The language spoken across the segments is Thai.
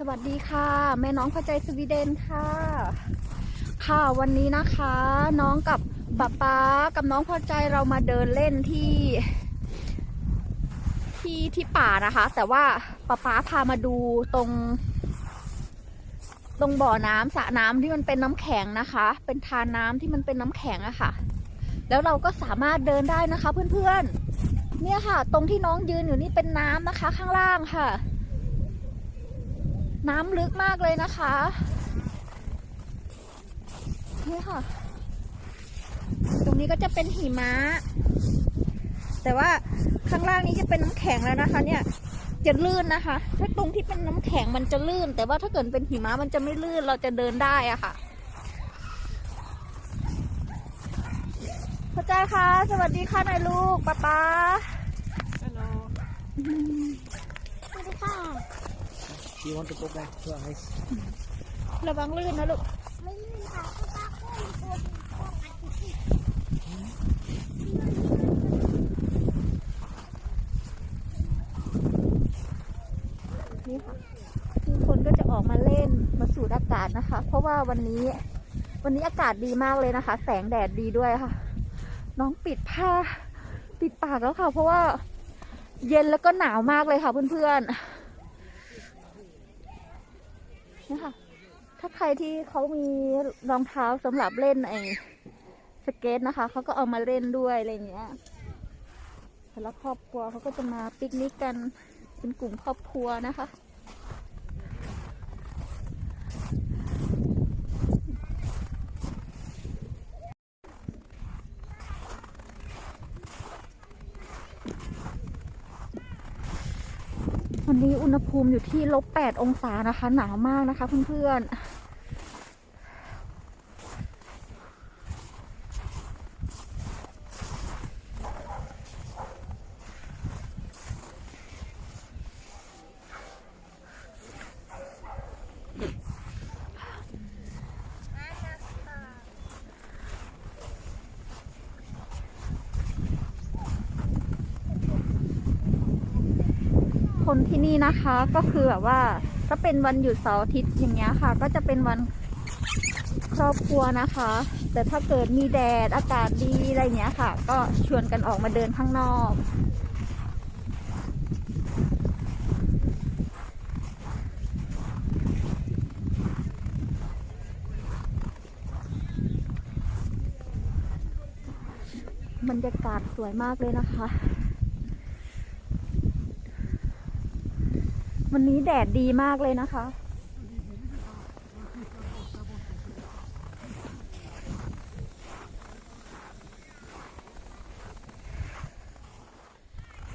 สวัสดีค่ะ แม่น้องพอใจสวีเดนค่ะ ค่ะวันนี้นะคะ น้องกับป๊าป๊ากับน้องพอใจเรามาเดินเล่นที่ ที่ที่ป่านะคะ แต่ว่าป๊าป๊าพามาดูตรง ตรงบ่อน้ำสระน้ำที่มันเป็นน้ำแข็งนะคะ เป็นทานน้ำที่มันเป็นน้ำแข็งอะค่ะ แล้วเราก็สามารถเดินได้นะคะ เพื่อนๆเนี่ยค่ะ ตรงที่น้องยืนอยู่นี่เป็นน้ำนะคะ ข้างล่างค่ะ น้ำลึกมากเลยนะคะ นี่ค่ะ ตรงนี้ก็จะเป็นหิมะ แต่ว่าข้างล่างนี้จะเป็นน้ำแข็งแล้วนะคะ เนี่ย จะลื่นนะคะ ถ้าตรงที่เป็นน้ำแข็งมันจะลื่น แต่ว่าถ้าเกิดเป็นหิมะมันจะไม่ลื่น เราจะเดินได้อะค่ะพ่อจ้าค่ะสวัสดีค่ะนายลูกป๊าป๊า Hello. You want to go back to ice? ระวังลื่นนะลูกไม่ลื่นค่ะเพราะว่าโค้งตัวเป็นโค้งอาทิตย์นี่ค่ะทุกคนก็จะออกมาเล่นมาสูดอากาศนะคะ เพราะว่าวันนี้ วันนี้อากาศดีมากเลยนะคะ แสงแดดดีด้วยค่ะ น้องปิดผ้าปิดปากแล้วค่ะ เพราะว่าเย็นแล้วก็หนาวมากเลยค่ะเพื่อนๆ นะคะถ้าใครที่เขามีรองเท้าสำหรับเล่นไอ้สเก็ตนะคะเขาก็เอามาเล่นด้วยอะไรเงี้ยแต่ละครอบครัวเขาก็จะมาปิกนิกกันเป็นกลุ่มครอบครัวนะคะ วันนี้อุณหภูมิอยู่ที่ลบแปดองศานะคะ หนาวมากนะคะเพื่อนๆ คนที่นี่นะคะ ก็คือแบบว่าถ้าเป็นวันหยุดเสาร์อาทิตย์อย่างเงี้ยค่ะ ก็จะเป็นวันครอบครัวนะคะ แต่ถ้าเกิดมีแดดอากาศดีอะไรเงี้ยค่ะ ก็ชวนกันออกมาเดินข้างนอกบรรยากาศสวยมากเลยนะคะ วันนี้แดดดีมากเลยนะคะ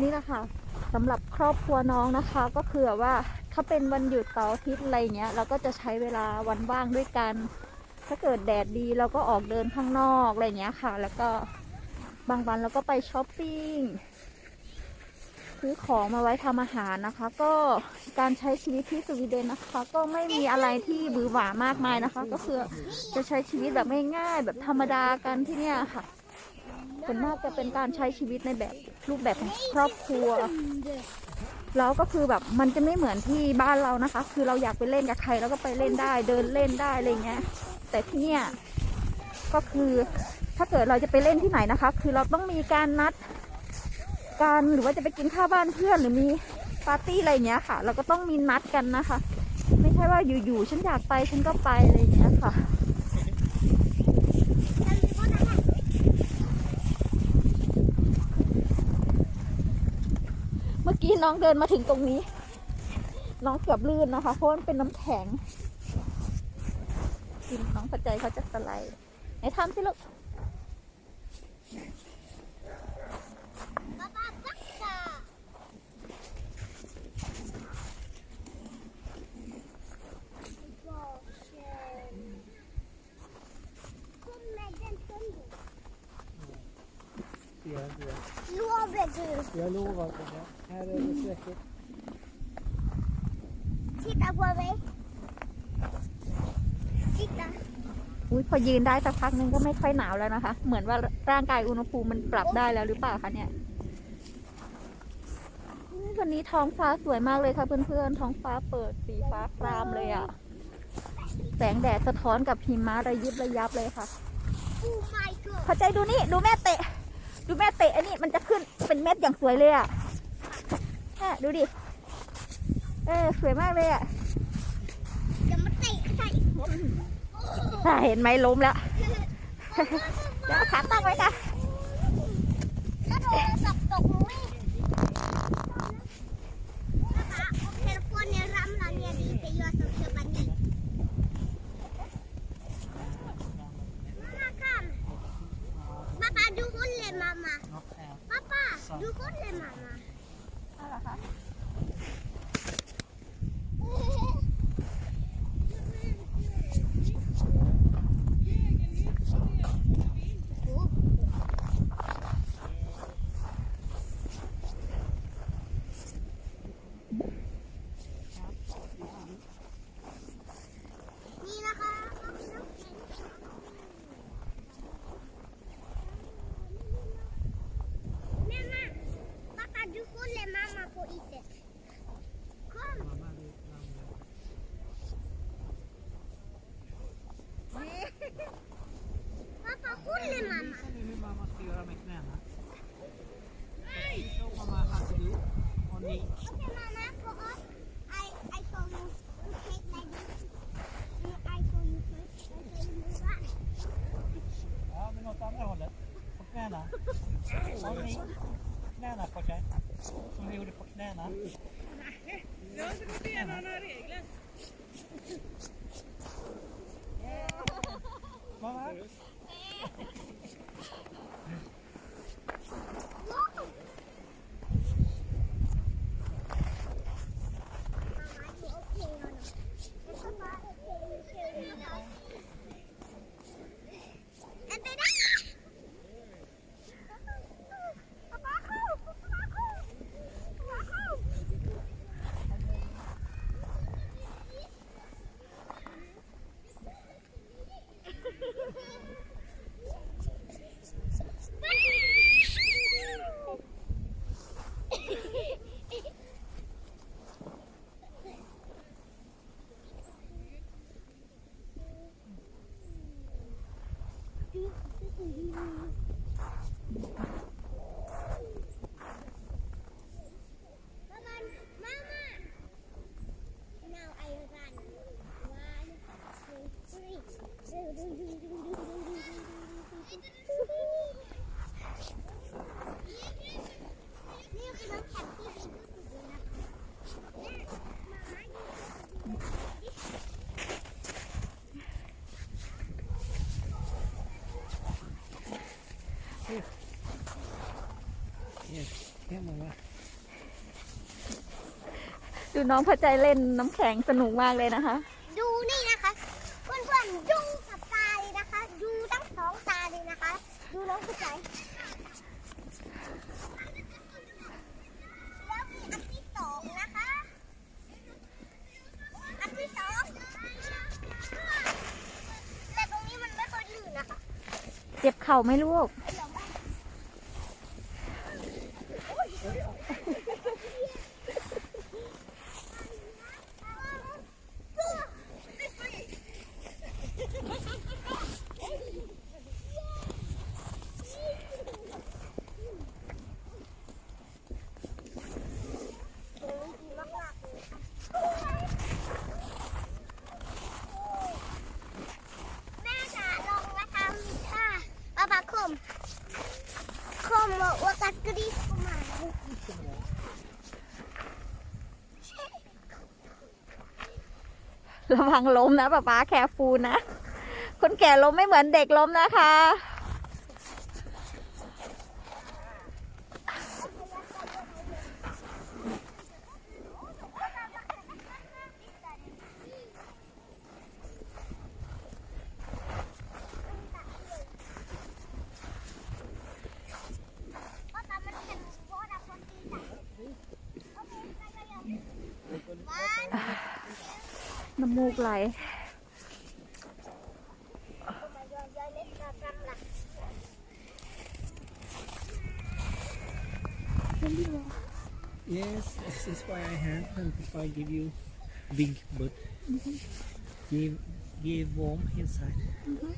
นี่นะคะสำหรับครอบครัวน้องนะคะก็คือว่าถ้าเป็นวันหยุดเสาร์อาทิตย์อะไรเงี้ย เราก็จะใช้เวลาวันว่างด้วยกัน ถ้าเกิดแดดดีเราก็ออกเดินข้างนอกอะไรเงี้ยค่ะ แล้วก็บางวันเราก็ไปช้อปปิ้ง ซื้อของมาไว้ทำอาหารนะคะ ก็การใช้ชีวิตที่สวีเดนนะคะ ก็ไม่มีอะไรที่บือหวามากมายนะคะ ก็คือจะใช้ชีวิตแบบง่ายๆแบบธรรมดากันที่เนี่ยค่ะส่วนมากจะเป็นการใช้ชีวิตในแบบรูปแบบของครอบครัวแล้วก็คือแบบมันจะไม่เหมือนที่บ้านเรานะคะ คือเราอยากไปเล่นกับใครแล้วก็ไปเล่นได้เดินเล่นได้อะไรเงี้ย แต่ที่เนี่ยก็คือถ้าเกิดเราจะไปเล่นที่ไหนนะคะ คือเราต้องมีการนัด กันหรือว่าจะไปกินข้าวบ้านเพื่อนหรือมีปาร์ตี้อะไรเงี้ยค่ะ เราก็ต้องมีนัดกันนะคะ ไม่ใช่ว่าอยู่ๆฉันอยากไปฉันก็ไปอะไรอย่างเงี้ยค่ะเมื่อกี้น้องเดินมาถึงตรงนี้ น้องเกือบลื่นนะคะ เพราะมันเป็นน้ำแข็งกินน้องปัจจัยเขาจะสไลด์ไหนทำสิลูก ป๊าป๊าปักกาบอกเชนคุณแม่เดินต้นดู Ja, ja. รัวเบดู Jag lovar. på det. Här är det säkert. ที่ตาบัวไหมที่ตาอุ้ยพอยืนได้สักพักนึงก็ไม่ค่อยหนาวแล้วนะคะ เหมือนว่าร่างกายอุณหภูมิมันปรับได้แล้วหรือเปล่าคะเนี่ยวันนี้ท้องฟ้าสวยมากเลยค่ะเพื่อนๆ ท้องฟ้าเปิดสีฟ้าครามเลยอะแสงแดดสะท้อนกับหิมะระยิบระยับเลยค่ะพอใจดูนี่ ดูแม่เตะ ดูแม่เตะอันนี้มันจะขึ้นเป็นเม็ดอย่างสวยเลยอะแม่ดูดิ เออสวยมากเลยอะอย่ามาเตะใส่ผมอะเห็นไหมล้มแล้วเดี๋ยวเอาขาตั้งไว้ค่ะถ้าโทรศัพท์ตกนี่นะคะโอเคพวกเนี่ยรำลาเนี่ยดีไปยอดโซเชียลบันนี่มาค่ะป้าป้าดูคนเลยมามา Not out. ป้าป้า ดูคนเลยมามาอะไรคะ Knäna på pojkar. Som vi gjorde på knäna. Nej, jag har inte gått igenom några regler. Mamma? ดูน้องพอใจเล่นน้ำแข็งสนุกมากเลยนะคะ ดูนี่นะคะเพื่อนๆดูกับตาเลยนะคะ ดูทั้งสองตาเลยนะคะ ดูน้องผู้ชายแล้วมีอันที่สองนะคะ อันที่สองแต่ตรงนี้มันไม่ค่อยลื่นนะคะ เจ็บเข่าไหมลูกแม่จ๋าลองมาทำค่ะป้าป้าคมคมว่ากัดกรีสมา ระวังล้มนะป้าป้าแคร์ฟูลนะ คนแก่ล้มไม่เหมือนเด็กล้มนะคะำมูกไหล Mama, Yes, this is why I have and if I give you big but give give warm inside. Oh,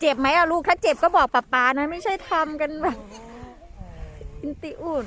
เจ็บไหมอะลูกถ้าเจ็บก็บอกป๊าป๊านะ ไม่ใช่ทำกันแบบอินติอุ่น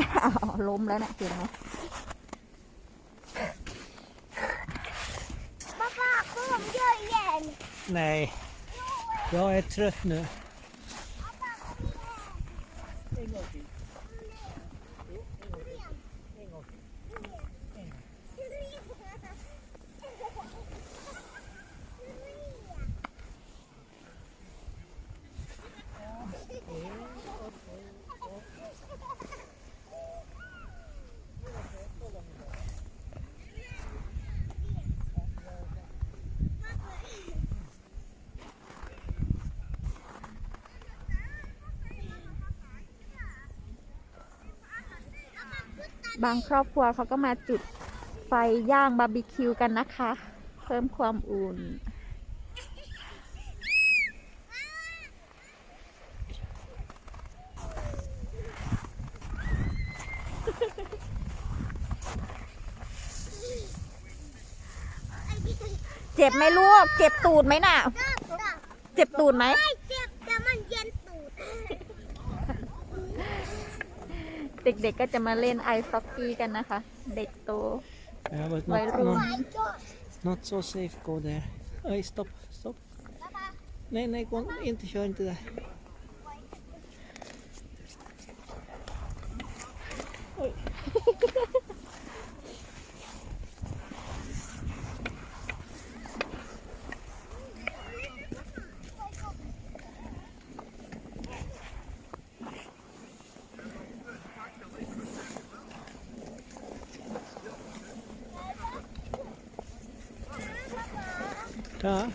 อ้าว ล้มแล้วนะเห็นไหม Pappa, kom, gör igen. Nej, jag är trött nu. บางครอบครัวเขาก็มาจุดไฟย่างบาร์บีคิวกันนะคะ เพิ่มความอุ่น เจ็บไหมลูก เจ็บตูดไหมน่ะ เจ็บตูดไหม ไม่เจ็บแต่มันเย็นตูด เด็กๆก็จะมาเล่นไอซ์ซ็อกกี้กันนะคะ เด็กโต Ja, but Vad är not, det roligt? not, My God. not so safe. Go there. Oj, stopp, stopp. Pappa, Nej, nej, gå inte. Kör inte där. Oj. Ja.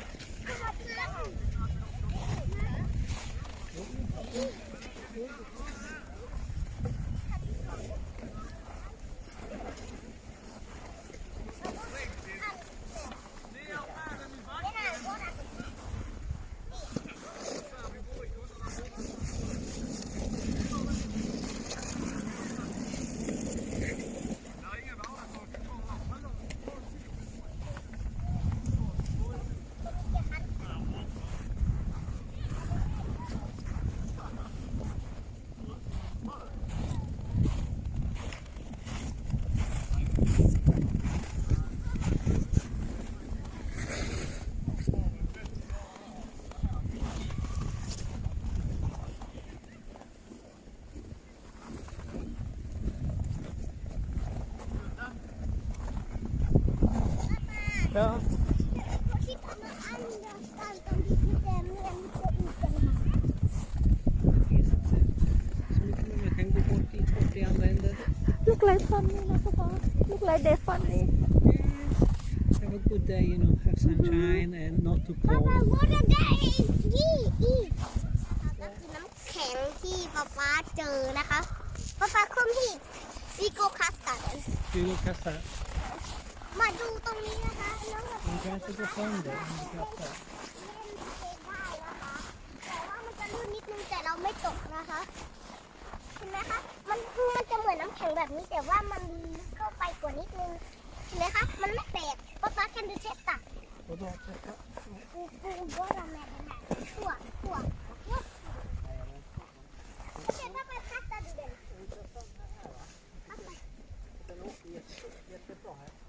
Ja. Look like funny, look like they're funny. Have a good day, you know, have sunshine mm -hmm. and not too cold. Papa, what a day! Eat, eat. ก็คือน้ำแข็งที่ป๊าป๊าเจอนะคะป๊าป๊าคุ้มที่วิโก้คัสตาร์วิโก้คัสตาร์ มาดูตรงนี้นะคะน้องแบบ You guys are the fun there. Look at that. แต่ว่ามันจะลื่นนิดนึงแต่เราไม่ตกนะคะเห็นไหมคะมันมันจะเหมือนน้ำแข็งแบบนี้แต่ว่ามันลึกเข้าไปกว่านิดนึงเห็นไหมคะมันไม่แตกป๊าป๊าแคนดูเชสตา Och då, checka. กูกู bara med den här. Så, så. Ja. Okej, pappa kastar du den. Pappa. Den åker jätte, jättebra här. Oj!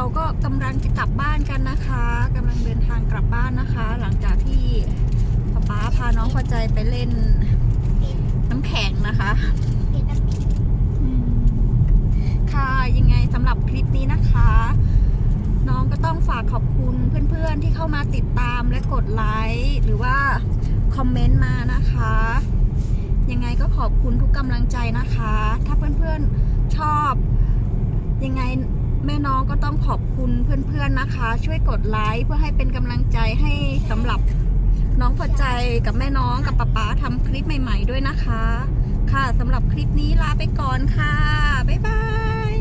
เราก็กำลังจะกลับบ้านกันนะคะกำลังเดินทางกลับบ้านนะคะ หลังจากที่ป๊าป๊าพาน้องพอใจไปเล่นน้ำแข็งนะคะค่ะยังไงสำหรับคลิปนี้นะคะ น้องก็ต้องฝากขอบคุณเพื่อนๆที่เข้ามาติดตามและกดไลค์หรือว่าคอมเมนต์มานะคะ ยังไงก็ขอบคุณทุกกำลังใจนะคะ ถ้าเพื่อนๆชอบยังไง แม่น้องก็ต้องขอบคุณเพื่อนๆนะคะ ช่วยกดไลค์เพื่อให้เป็นกำลังใจให้สำหรับน้องพอใจกับแม่น้องกับป๊าป๊าทำคลิปใหม่ ๆ ด้วยนะคะ ค่ะสำหรับคลิปนี้ลาไปก่อนค่ะ บ๊ายบาย